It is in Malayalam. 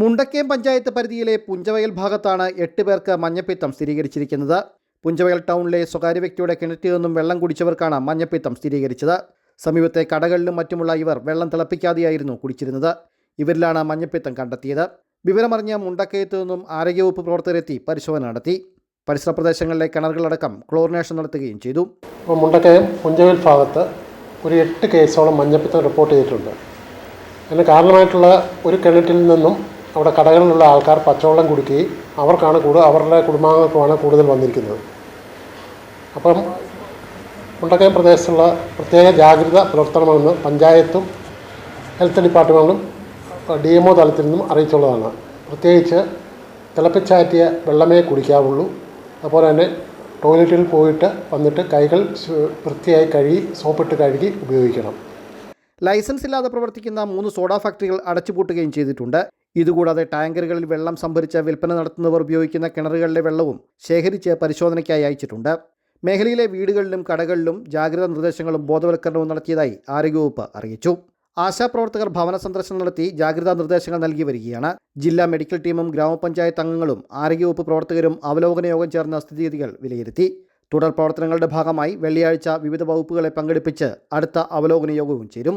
മുണ്ടക്കയം പഞ്ചായത്ത് പരിധിയിലെ പുഞ്ചവയൽ ഭാഗത്താണ് എട്ട് പേർക്ക് മഞ്ഞപ്പിത്തം സ്ഥിരീകരിച്ചിരിക്കുന്നത്. പുഞ്ചവയൽ ടൗണിലെ സ്വകാര്യ വ്യക്തിയുടെ കിണറ്റിൽ നിന്നും വെള്ളം കുടിച്ചവർക്കാണ് മഞ്ഞപ്പിത്തം സ്ഥിരീകരിച്ചത്. സമീപത്തെ കടകളിലും മറ്റുമുള്ള ഇവർ വെള്ളം തിളപ്പിക്കാതെയായിരുന്നു കുടിച്ചിരുന്നത്. ഇവരിലാണ് മഞ്ഞപ്പിത്തം കണ്ടെത്തിയത്. വിവരമറിഞ്ഞ മുണ്ടക്കയത്തു നിന്നും ആരോഗ്യവകുപ്പ് പ്രവർത്തകരെത്തി പരിശോധന നടത്തി. പരിസര പ്രദേശങ്ങളിലെ കിണറുകളടക്കം ക്ലോറിനേഷൻ നടത്തുകയും ചെയ്തു. ഇപ്പോൾ മുണ്ടക്കയം പുഞ്ചവയൽ ഭാഗത്ത് ഒരു എട്ട് കേസോളം മഞ്ഞപ്പിത്തം റിപ്പോർട്ട് ചെയ്തിട്ടുണ്ട്. അതിന് കാരണമായിട്ടുള്ള ഒരു കിണറ്റിൽ നിന്നും അവിടെ കടകളിലുള്ള ആൾക്കാർ പച്ചവെള്ളം കുടിക്കുകയും അവർക്കാണ് കൂടുതൽ അവരുടെ കുടുംബാംഗങ്ങൾക്കുമാണ് കൂടുതൽ വന്നിരിക്കുന്നത്. അപ്പം മുണ്ടക്കയം പ്രദേശത്തുള്ള പ്രത്യേക ജാഗ്രത പുലർത്തണമെന്ന് പഞ്ചായത്തും ഹെൽത്ത് ഡിപ്പാർട്ട്മെന്റും ഡി എം ഒ തലത്തിൽ നിന്നും അറിയിച്ചുള്ളതാണ്. പ്രത്യേകിച്ച് തിളപ്പിച്ചാറ്റിയ വെള്ളമേ കുടിക്കാവുള്ളൂ. അതുപോലെ തന്നെ ടോയ്ലറ്റിൽ പോയിട്ട് വന്നിട്ട് കൈകൾ വൃത്തിയായി കഴുകി സോപ്പിട്ട് കഴുകി ഉപയോഗിക്കണം. ലൈസൻസ് ഇല്ലാതെ പ്രവർത്തിക്കുന്ന മൂന്ന് സോഡാ ഫാക്ടറികൾ അടച്ചുപൂട്ടുകയും ചെയ്തിട്ടുണ്ട്. ഇതുകൂടാതെ ടാങ്കറുകളിൽ വെള്ളം സംഭരിച്ച വിൽപ്പന നടത്തുന്നവർ ഉപയോഗിക്കുന്ന കിണറുകളിലെ വെള്ളവും ശേഖരിച്ച് പരിശോധനയ്ക്കായി അയച്ചിട്ടുണ്ട്. മേഖലയിലെ വീടുകളിലും കടകളിലും ജാഗ്രതാ നിർദ്ദേശങ്ങളും ബോധവൽക്കരണവും നടത്തിയതായി ആരോഗ്യവകുപ്പ് അറിയിച്ചു. ആശാപ്രവർത്തകർ ഭവന സന്ദർശനം നടത്തി ജാഗ്രതാ നിർദ്ദേശങ്ങൾ നൽകി വരികയാണ്. ജില്ലാ മെഡിക്കൽ ടീമും ഗ്രാമപഞ്ചായത്ത് അംഗങ്ങളും ആരോഗ്യവകുപ്പ് പ്രവർത്തകരും അവലോകന യോഗം ചേർന്ന സ്ഥിതിഗതികൾ വിലയിരുത്തി. തുടർ പ്രവർത്തനങ്ങളുടെ ഭാഗമായി വെള്ളിയാഴ്ച വിവിധ വകുപ്പുകളെ പങ്കെടുപ്പിച്ച് അടുത്ത അവലോകന യോഗവും ചേരും.